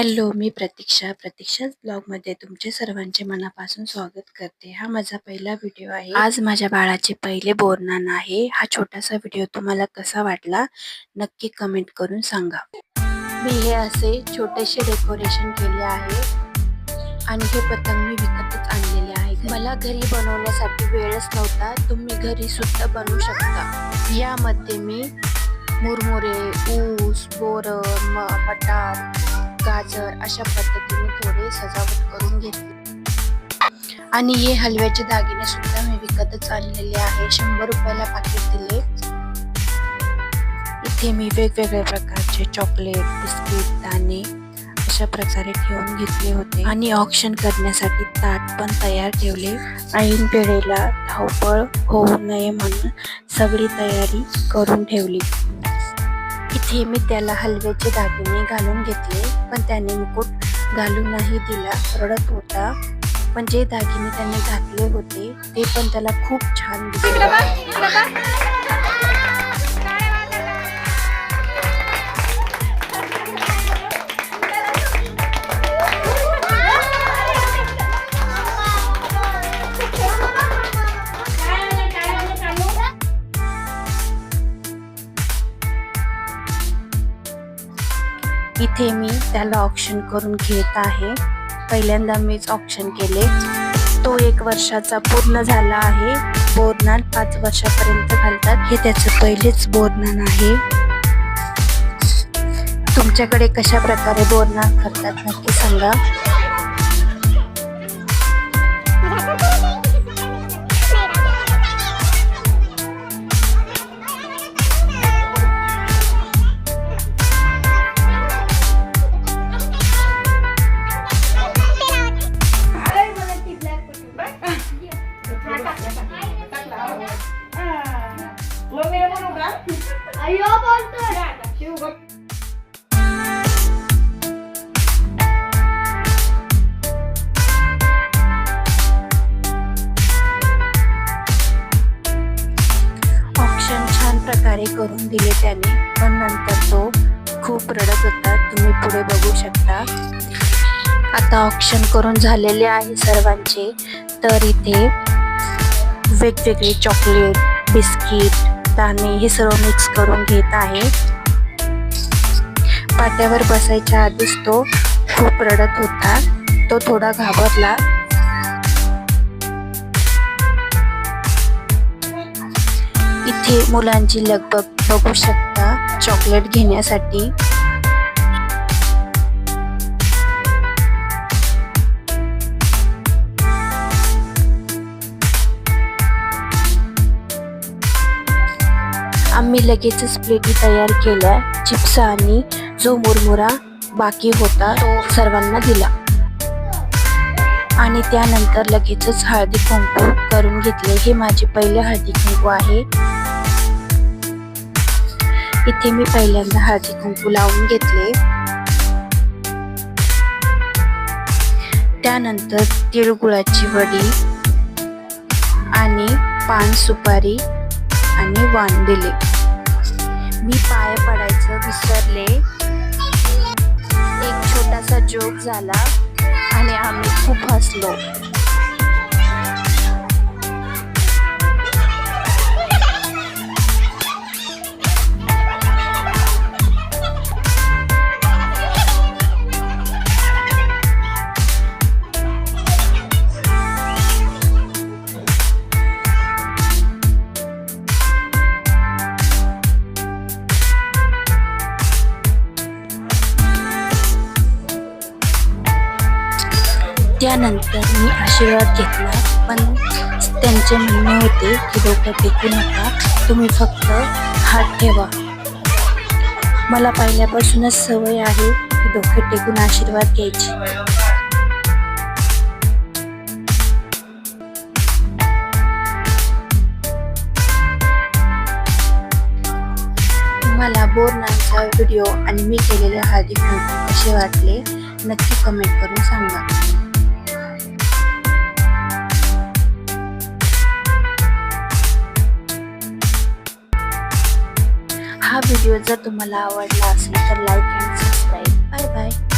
Hello मी प्रतीक्षा. प्रतीक्षाच ब्लॉगमध्ये तुमचे सर्वांचे मनापासून स्वागत करते. हा माझा पहिला व्हिडिओ आहे. आज माझ्या बाळाचे पहिले बोरनान आहे. हा छोटासा व्हिडिओ तुम्हाला कसा वाटला नक्की कमेंट करून सांगा. मी हे असे छोटेसे डेकोरेशन केले आहे आणि हे पतंग मी विकतच आणलेले आहे. मला घरी बनवण्यासाठी वेळच नव्हता. तुम्ही घरी सुद्धा बनवू शकता. यामध्ये मी मुरमुरे ऊस बोरं म मटार गाजर अशा पद्धतीने थोडे सजावट करून घेतली. आणि हे हलव्याचे दागिने सुद्धा मी विकतच आणलेले आहे. शंभर रुपयाला पाकिट दिले. इथे मी वेगवेगळ्या प्रकारचे चॉकलेट बिस्किट दाणे अशा प्रकारे ठेवून घेतले होते. आणि ऑप्शन करण्यासाठी ताट पण तयार ठेवले. ऐन वेळेला धावपळ होऊ नये म्हणून सगळी तयारी करून ठेवली. इथे मी त्याला हलव्याचे दागिने घालून घेतले पण त्याने मुकुट घालून नाही दिला. रडत होता. पण जे दागिने त्याने घातले होते ते पण त्याला खूप छान दिसले. इथे मी त्याला ऑप्शन करून घेत आहे. पहिल्यांदा मीच ऑप्शन केले. तो एक वर्षाचा पूर्ण झाला आहे. बोरनान पाच वर्षापर्यंत घालतात. हे त्याचं पहिलेच बोरनान आहे. तुमच्याकडे कशा प्रकारे बोरनान करतात नक्की सांगा. बोलतोय छान प्रकारे करून दिले त्याने पण नंतर तो खूप रडत होता. तुम्ही पुढे बघू शकता. आता ऑप्शन करून झालेले आहे सर्वांचे. तर इथे वेगवेगळे चॉकलेट बिस्किट दाणे हे सर्व मिक्स करून घेत आहे. पाट्यावर बसायच्या आधीच तो खूप रडत होता. तो थोडा घाबरला. इथे मुलांची लगबग बघू शकता. चॉकलेट घेण्यासाठी. आम्ही लगेचच प्लेटी तयार केल्या. चिप्स आणि जो मुरमुरा बाकी होता तो सर्वांना दिला. आणि त्यानंतर लगेचच हळदी कुंकू करून घेतले. हे माझे पहिले हळदी कुंकू आहे. इथे मी पहिल्यांदा हळदी कुंकू लावून घेतले. त्यानंतर तिळगुळाची वडी आणि पान सुपारी आणि वाण दिले. मी पाय पडायचं विसरले. असा जोक झाला आणि आम्ही खूप हसलो. त्यानंतर मी आशीर्वाद घेतला पण त्यांचे म्हणणे होते की डोकं टेकू नका तुम्ही फक्त हात ठेवा. मला पहिल्यापासूनच सवय आहे की डोके टेकून आशीर्वाद घ्यायची. तुम्हाला बोरनांचा व्हिडिओ आणि मी केलेले हार्दिक कुंकू कसे वाटले नक्की कमेंट करून सांगा. व्हिडिओ जर तुम्हाला आवडला असेल तर like and subscribe bye bye